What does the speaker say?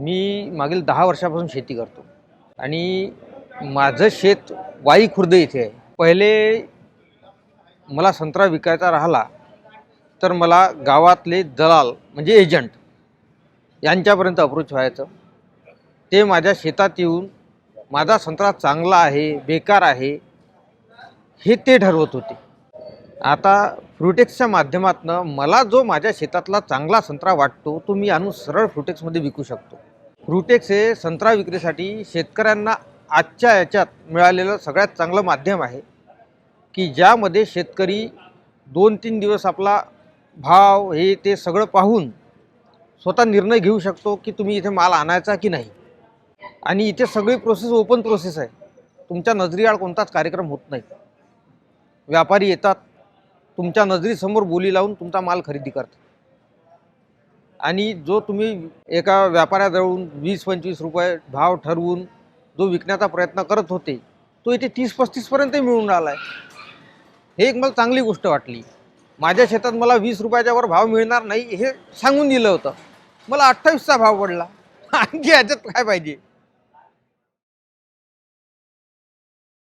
मी मागील दहा वर्षापासून शेती करतो. आणि माझं शेत वाई खुर्द इथे आहे. पहिले मला संत्रा विकायचा राहिला तर मला गावातले दलाल म्हणजे एजंट यांच्यापर्यंत अप्रोच व्हायचं. ते माझ्या शेतात येऊन माझा संत्रा चांगला आहे बेकार आहे हे ते ठरवत होते. आता फ्रुटेक्सच्या माध्यमातून मला जो माझ्या शेतातला चांगला संत्रा वाटतो तो मी आणून सरळ फ्रुटेक्समध्ये विकू शकतो. फ्रुटेक्स हे संत्रा विक्रीसाठी शेतकऱ्यांना आजच्या याच्यात मिळालेलं सगळ्यात चांगलं माध्यम आहे की ज्यामध्ये शेतकरी दोन तीन दिवस आपला भाव हे ते सगळं पाहून स्वतः निर्णय घेऊ शकतो की तुम्ही इथे माल आणायचा की नाही. आणि इथे सगळी प्रोसेस ओपन प्रोसेस आहे. तुमच्या नजरेआड कोणताच कार्यक्रम होत नाही. व्यापारी येतात तुमच्या नजरीसमोर बोली लावून तुमचा माल खरेदी करतात. आणि जो तुम्ही एका व्यापाऱ्याजवळून वीस पंचवीस रुपये भाव ठरवून जो विकण्याचा प्रयत्न करत होते तो इथे तीस पस्तीसपर्यंत मिळून राहिला आहे हे एक मला चांगली गोष्ट वाटली. माझ्या शेतात मला वीस रुपयाच्या वर भाव मिळणार नाही हे सांगून दिलं होतं. मला अठ्ठावीसचा भाव पडला. आणखी ह्याच्यात काय पाहिजे?